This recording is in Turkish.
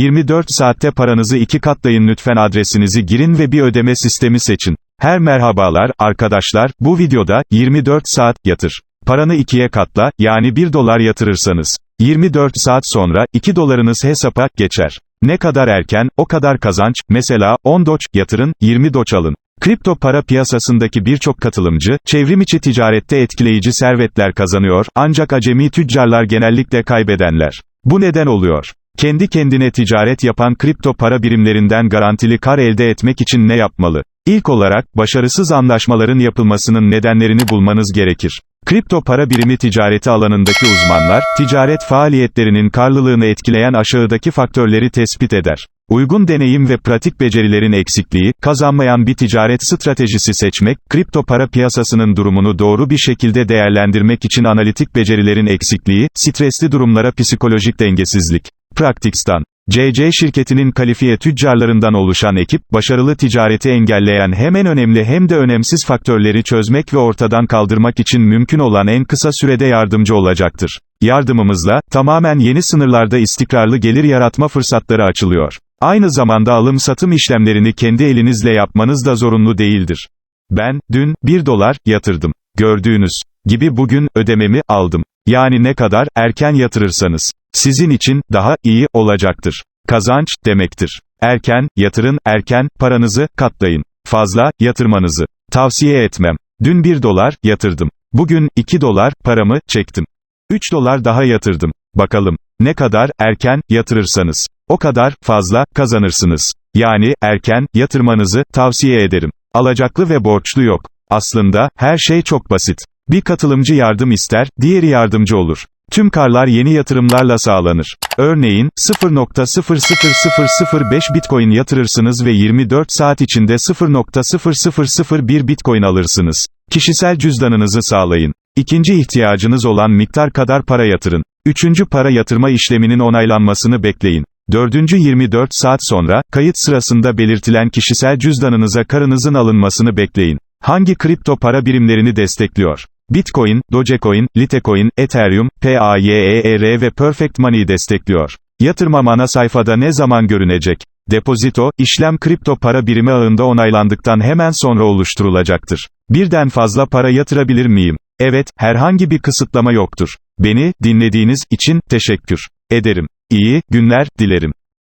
24 saatte paranızı iki katlayın lütfen adresinizi girin ve bir ödeme sistemi seçin. Her merhabalar, arkadaşlar, bu videoda, 24 saat, yatır. Paranı ikiye katla, yani 1 dolar yatırırsanız. 24 saat sonra, 2 dolarınız hesapa, geçer. Ne kadar erken, o kadar kazanç, mesela, 10 doç, yatırın, 20 doç alın. Kripto para piyasasındaki birçok katılımcı, çevrimiçi ticarette etkileyici servetler kazanıyor, ancak acemi tüccarlar genellikle kaybedenler. Bu neden oluyor? Kendi kendine ticaret yapan kripto para birimlerinden garantili kar elde etmek için ne yapmalı? İlk olarak, başarısız anlaşmaların yapılmasının nedenlerini bulmanız gerekir. Kripto para birimi ticareti alanındaki uzmanlar, ticaret faaliyetlerinin karlılığını etkileyen aşağıdaki faktörleri tespit eder. Uygun deneyim ve pratik becerilerin eksikliği, kazanmayan bir ticaret stratejisi seçmek, kripto para piyasasının durumunu doğru bir şekilde değerlendirmek için analitik becerilerin eksikliği, stresli durumlara psikolojik dengesizlik. Praktix'tan CC şirketinin kalifiye tüccarlarından oluşan ekip, başarılı ticareti engelleyen hem en önemli hem de önemsiz faktörleri çözmek ve ortadan kaldırmak için mümkün olan en kısa sürede yardımcı olacaktır. Yardımımızla, tamamen yeni sınırlarda istikrarlı gelir yaratma fırsatları açılıyor. Aynı zamanda alım-satım işlemlerini kendi elinizle yapmanız da zorunlu değildir. Ben, dün, 1 dolar, yatırdım. Gördüğünüz gibi bugün, ödememi, aldım. Yani ne kadar, erken yatırırsanız, sizin için, daha, iyi, olacaktır. Kazanç, demektir. Erken, yatırın, erken, paranızı, katlayın. Fazla, yatırmanızı. Tavsiye etmem. Dün 1 dolar, yatırdım. Bugün, 2 dolar, paramı, çektim. 3 dolar daha yatırdım. Bakalım. Ne kadar, erken, yatırırsanız. O kadar, fazla, kazanırsınız. Yani, erken, yatırmanızı, tavsiye ederim. Alacaklı ve borçlu yok. Aslında, her şey çok basit. Bir katılımcı yardım ister, diğeri yardımcı olur. Tüm karlar yeni yatırımlarla sağlanır. Örneğin, 0.00005 Bitcoin yatırırsınız ve 24 saat içinde 0.0001 Bitcoin alırsınız. Kişisel cüzdanınızı sağlayın. İkinci ihtiyacınız olan miktar kadar para yatırın. Üçüncü para yatırma işleminin onaylanmasını bekleyin. Dördüncü 24 saat sonra, kayıt sırasında belirtilen kişisel cüzdanınıza karınızın alınmasını bekleyin. Hangi kripto para birimlerini destekliyor? Bitcoin, Dogecoin, Litecoin, Ethereum, PAYER ve Perfect Money destekliyor. Yatırmam ana sayfada ne zaman görünecek? Depozito, işlem kripto para birimi ağında onaylandıktan hemen sonra oluşturulacaktır. Birden fazla para yatırabilir miyim? Evet, herhangi bir kısıtlama yoktur. Beni dinlediğiniz için teşekkür ederim. İyi günler dilerim.